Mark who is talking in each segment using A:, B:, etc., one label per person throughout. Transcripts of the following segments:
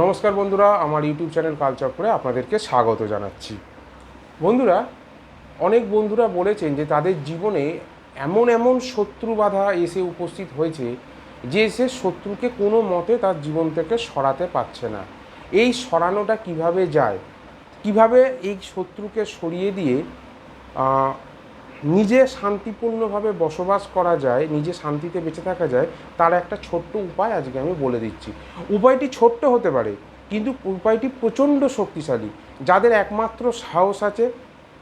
A: নমস্কার বন্ধুরা, আমার ইউটিউব চ্যানেল কালচক্রে আপনাদেরকে স্বাগত জানাচ্ছি। বন্ধুরা, অনেক বন্ধুরা বলেছেন যে তাদের জীবনে এমন এমন শত্রু বাধা এসে উপস্থিত হয়েছে যে সে শত্রুকে কোনো মতে তার জীবন থেকে সরাতে পারছে না। এই সরানোটা কীভাবে যায়? কীভাবে এই শত্রুকে সরিয়ে দিয়ে নিজে শান্তিপূর্ণভাবে বসবাস করা যায়, নিজে শান্তিতে বেঁচে থাকা যায়, তার একটা ছোট্ট উপায় আজকে আমি বলে দিচ্ছি। উপায়টি ছোট্ট হতে পারে, কিন্তু উপায়টি প্রচণ্ড শক্তিশালী। যাদের একমাত্র সাহস আছে,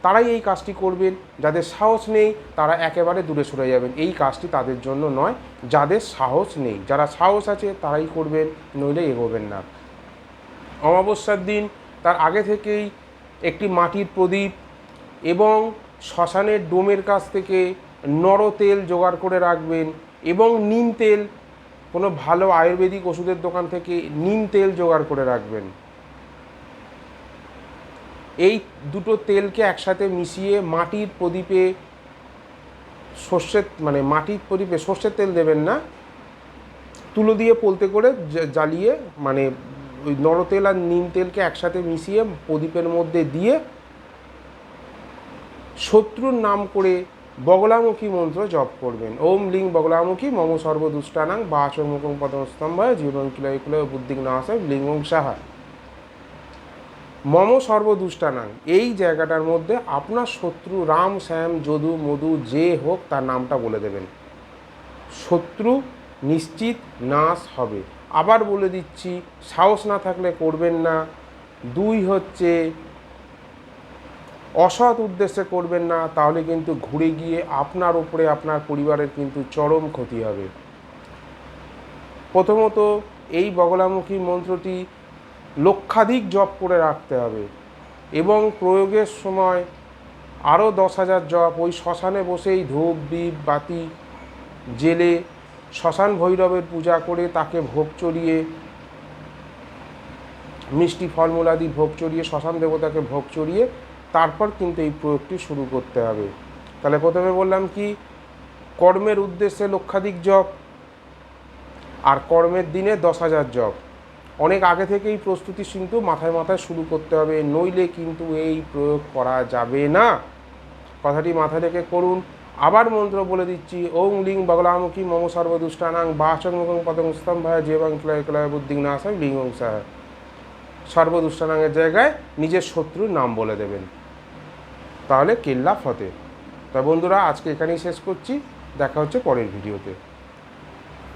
A: তারাই এই কাজটি করবেন। যাদের সাহস নেই, তারা একেবারে দূরে সরে যাবেন। এই কাজটি তাদের জন্য নয়, যাদের সাহস নেই। যারা সাহস আছে, তারাই করবেন, নইলে এগোবেন না। অমাবস্যার দিন, তার আগে থেকেই একটি মাটির প্রদীপ এবং শ্মশানের ডোমের কাছ থেকে নর তেল জোগাড় করে রাখবেন এবং নিম তেল, কোনো ভালো আয়ুর্বেদিক ওষুধের দোকান থেকে নিম তেল জোগাড় করে রাখবেন। এই দুটো তেলকে একসাথে মিশিয়ে মাটির প্রদীপে সর্ষের মানে মাটির প্রদীপে সর্ষের তেল দেবেন না, তুলো দিয়ে পোলতে করে জ্বালিয়ে মানে ওই নরতেল আর নিম তেলকে একসাথে মিশিয়ে প্রদীপের মধ্যে দিয়ে শত্রুর নাম করে বগলামুখী মন্ত্র জপ করবেন। ওম লিং বগলামুখী, মম সর্বদুষ্টানাং বা আচমুখং পদস্তম্ভায় জীবন কিলয় কিলয় বুদ্ধিক নাশায় লিঙ্গং সাহা। মম সর্বদুষ্টানাং, এই জায়গাটার মধ্যে আপনার শত্রু রাম, শ্যাম, যদু, মধু, যে হোক তার নামটা বলে দেবেন। শত্রু নিশ্চিত নাশ হবে। আবার বলে দিচ্ছি, সাহস না থাকলে করবেন না। দুই হচ্ছে অসৎ উদ্দেশ্যে করবেন না, তাহলে কিন্তু ঘুরে গিয়ে আপনার উপরে আপনার পরিবারের কিন্তু চরম ক্ষতি হবে। প্রথমত এই বগলামুখী মন্ত্রটি লক্ষাধিক জপ করে রাখতে হবে এবং প্রয়োগের সময় আরও দশ হাজার জপ, ওই শ্মশানে বসেই ধূপ দ্বীপ বাতি জেলে শ্মশান ভৈরবের পূজা করে তাকে ভোগ চড়িয়ে, মিষ্টি ফলমূলাদি ভোগ চড়িয়ে, শ্মশান দেবতাকে ভোগ চড়িয়ে তারপর কিন্তু এই প্রয়োগটি শুরু করতে হবে। তাহলে প্রথমে বললাম কি, কর্মের উদ্দেশ্যে লক্ষাধিক জপ আর কর্মের দিনে দশ হাজার জপ। অনেক আগে থেকেই প্রস্তুতি কিন্তু মাথায় মাথায় শুরু করতে হবে, নইলে কিন্তু এই প্রয়োগ করা যাবে না। কথাটি মাথায় রেখে করুন। আবার মন্ত্র বলে দিচ্ছি, ওং লিং বগলামুখী মম সর্বদুষ্টানাং বাচংমুখং পদং স্তম্ভায় যেবাং ক্লয় ক্লয় বুদ্ধিং নাশায় লিঙ্গং সাহ। সর্বদুষ্টানাঙ্গের জায়গায় নিজের শত্রুর নাম বলে দেবেন। তাহলে কেল্লা ফতে তা বন্ধুরা আজকে এখানেই শেষ করছি। দেখা হচ্ছে পরের ভিডিওতে।